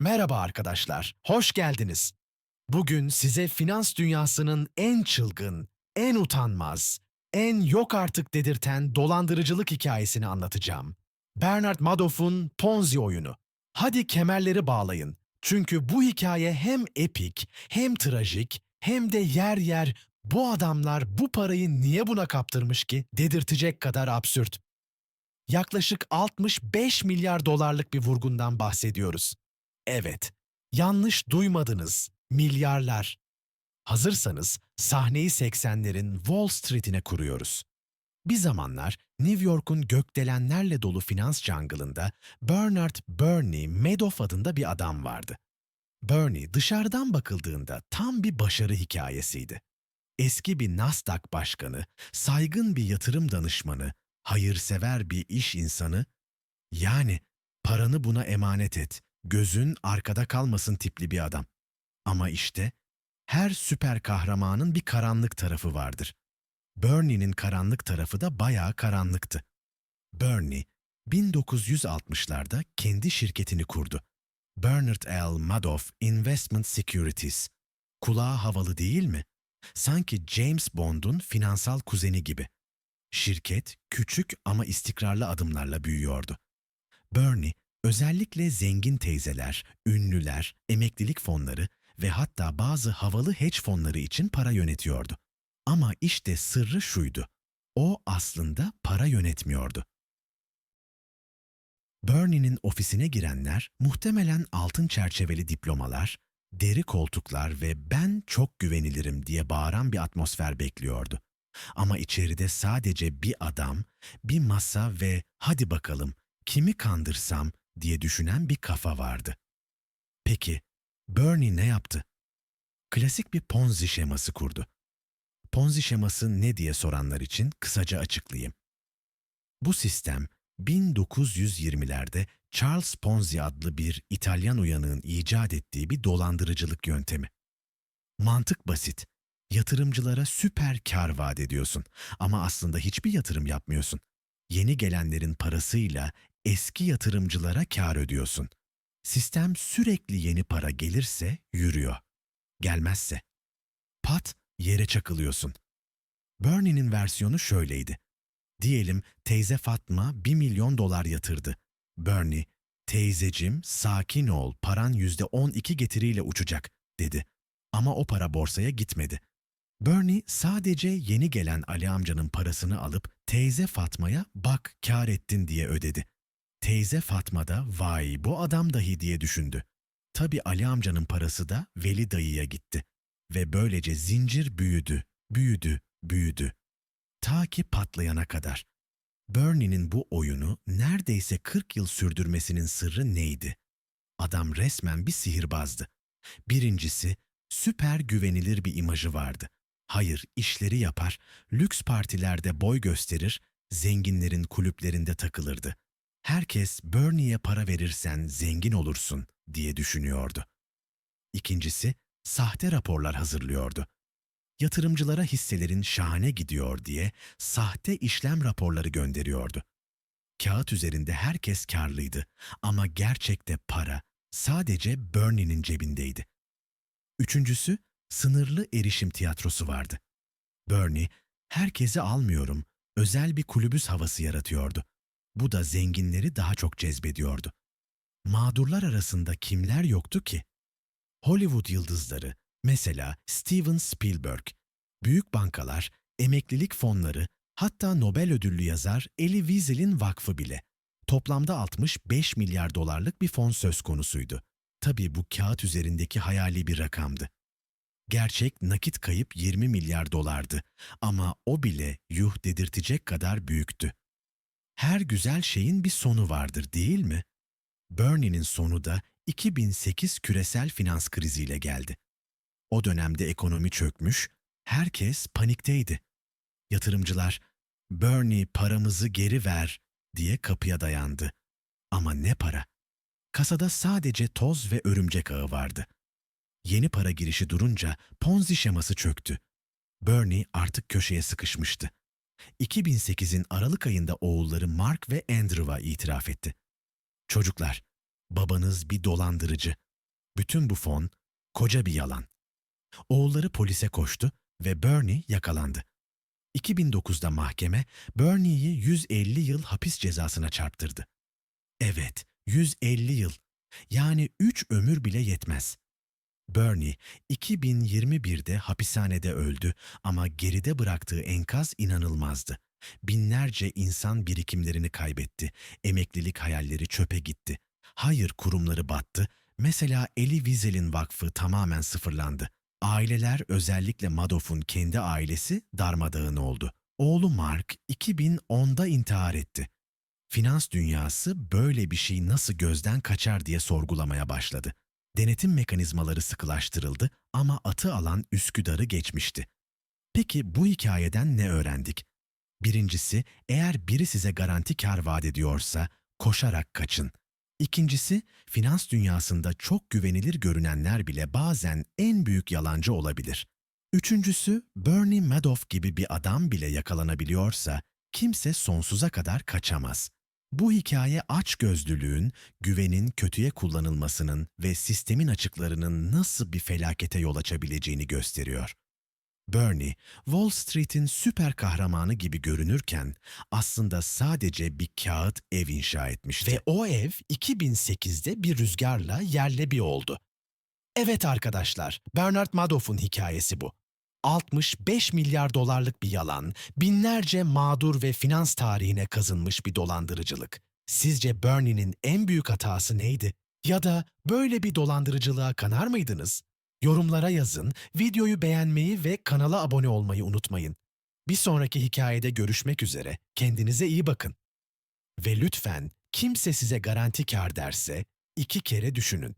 Merhaba arkadaşlar, hoş geldiniz. Bugün size finans dünyasının en çılgın, en utanmaz, en yok artık dedirten dolandırıcılık hikayesini anlatacağım. Bernard Madoff'un Ponzi oyunu. Hadi kemerleri bağlayın. Çünkü bu hikaye hem epik, hem trajik, hem de yer yer bu adamlar bu parayı niye buna kaptırmış ki dedirtecek kadar absürt. Yaklaşık 65 milyar dolarlık bir vurgundan bahsediyoruz. Evet, yanlış duymadınız. Milyarlar. Hazırsanız sahneyi 80'lerin Wall Street'ine kuruyoruz. Bir zamanlar New York'un gökdelenlerle dolu finans jungle'ında Bernard Bernie Madoff adında bir adam vardı. Bernie dışarıdan bakıldığında tam bir başarı hikayesiydi. Eski bir Nasdaq başkanı, saygın bir yatırım danışmanı, hayırsever bir iş insanı, yani paranı buna emanet et, gözün arkada kalmasın tipli bir adam. Ama işte her süper kahramanın bir karanlık tarafı vardır. Bernie'nin karanlık tarafı da bayağı karanlıktı. Bernie, 1960'larda kendi şirketini kurdu. Bernard L. Madoff Investment Securities. Kulağa havalı değil mi? Sanki James Bond'un finansal kuzeni gibi. Şirket küçük ama istikrarlı adımlarla büyüyordu. Bernie, özellikle zengin teyzeler, ünlüler, emeklilik fonları ve hatta bazı havalı hedge fonları için para yönetiyordu. Ama işte sırrı şuydu. O aslında para yönetmiyordu. Bernie'nin ofisine girenler muhtemelen altın çerçeveli diplomalar, deri koltuklar ve ben çok güvenilirim diye bağıran bir atmosfer bekliyordu. Ama içeride sadece bir adam, bir masa ve hadi bakalım kimi kandırsam diye düşünen bir kafa vardı. Peki Bernie ne yaptı? Klasik bir Ponzi şeması kurdu. Ponzi şeması ne diye soranlar için kısaca açıklayayım. Bu sistem 1920'lerde Charles Ponzi adlı bir İtalyan uyanığın icat ettiği bir dolandırıcılık yöntemi. Mantık basit. Yatırımcılara süper kar vaat ediyorsun ama aslında hiçbir yatırım yapmıyorsun. Yeni gelenlerin parasıyla eski yatırımcılara kar ödüyorsun. Sistem sürekli yeni para gelirse yürüyor. Gelmezse pat yere çakılıyorsun. Bernie'nin versiyonu şöyleydi. Diyelim teyze Fatma 1 milyon dolar yatırdı. Bernie, teyzecim sakin ol paran yüzde on iki getiriyle uçacak dedi. Ama o para borsaya gitmedi. Bernie sadece yeni gelen Ali amcanın parasını alıp teyze Fatma'ya bak kar ettin diye ödedi. Teyze Fatma da vay bu adam dahi diye düşündü. Tabi Ali amcanın parası da Veli dayıya gitti. Ve böylece zincir büyüdü, büyüdü, büyüdü. Ta ki patlayana kadar. Bernie'nin bu oyunu neredeyse 40 yıl sürdürmesinin sırrı neydi? Adam resmen bir sihirbazdı. Birincisi, süper güvenilir bir imajı vardı. Hayır, işleri yapar, lüks partilerde boy gösterir, zenginlerin kulüplerinde takılırdı. Herkes Bernie'ye para verirsen zengin olursun diye düşünüyordu. İkincisi, sahte raporlar hazırlıyordu. Yatırımcılara hisselerin şahane gidiyor diye sahte işlem raporları gönderiyordu. Kağıt üzerinde herkes karlıydı ama gerçekte para sadece Bernie'nin cebindeydi. Üçüncüsü, sınırlı erişim tiyatrosu vardı. Bernie, herkesi almıyorum, özel bir kulübüs havası yaratıyordu. Bu da zenginleri daha çok cezbediyordu. Mağdurlar arasında kimler yoktu ki? Hollywood yıldızları, mesela Steven Spielberg, büyük bankalar, emeklilik fonları, hatta Nobel ödüllü yazar Elie Wiesel'in vakfı bile. Toplamda 65 milyar dolarlık bir fon söz konusuydu. Tabii bu kağıt üzerindeki hayali bir rakamdı. Gerçek nakit kayıp 20 milyar dolardı ama o bile yuh dedirtecek kadar büyüktü. Her güzel şeyin bir sonu vardır değil mi? Bernie'nin sonu da 2008 küresel finans kriziyle geldi. O dönemde ekonomi çökmüş, herkes panikteydi. Yatırımcılar, Bernie paramızı geri ver diye kapıya dayandı. Ama ne para? Kasada sadece toz ve örümcek ağı vardı. Yeni para girişi durunca Ponzi şeması çöktü. Bernie artık köşeye sıkışmıştı. 2008'in Aralık ayında oğulları Mark ve Andrew'a itiraf etti. Çocuklar, babanız bir dolandırıcı. Bütün bu fon koca bir yalan. Oğulları polise koştu ve Bernie yakalandı. 2009'da mahkeme Bernie'yi 150 yıl hapis cezasına çarptırdı. Evet, 150 yıl. Yani 3 ömür bile yetmez. Bernie 2021'de hapishanede öldü ama geride bıraktığı enkaz inanılmazdı. Binlerce insan birikimlerini kaybetti. Emeklilik hayalleri çöpe gitti. Hayır kurumları battı. Mesela Elie Wiesel'in vakfı tamamen sıfırlandı. Aileler özellikle Madoff'un kendi ailesi darmadağın oldu. Oğlu Mark 2010'da intihar etti. Finans dünyası böyle bir şey nasıl gözden kaçar diye sorgulamaya başladı. Denetim mekanizmaları sıkılaştırıldı ama atı alan Üsküdar'ı geçmişti. Peki bu hikayeden ne öğrendik? Birincisi, eğer biri size garanti kar vaat ediyorsa koşarak kaçın. İkincisi, finans dünyasında çok güvenilir görünenler bile bazen en büyük yalancı olabilir. Üçüncüsü, Bernie Madoff gibi bir adam bile yakalanabiliyorsa kimse sonsuza kadar kaçamaz. Bu hikaye açgözlülüğün, güvenin kötüye kullanılmasının ve sistemin açıklarının nasıl bir felakete yol açabileceğini gösteriyor. Bernie, Wall Street'in süper kahramanı gibi görünürken aslında sadece bir kağıt ev inşa etmişti. Ve o ev 2008'de bir rüzgarla yerle bir oldu. Evet arkadaşlar, Bernard Madoff'un hikayesi bu. 65 milyar dolarlık bir yalan, binlerce mağdur ve finans tarihine kazınmış bir dolandırıcılık. Sizce Bernie'nin en büyük hatası neydi? Ya da böyle bir dolandırıcılığa kanar mıydınız? Yorumlara yazın, videoyu beğenmeyi ve kanala abone olmayı unutmayın. Bir sonraki hikayede görüşmek üzere, kendinize iyi bakın. Ve lütfen kimse size garanti kar derse iki kere düşünün.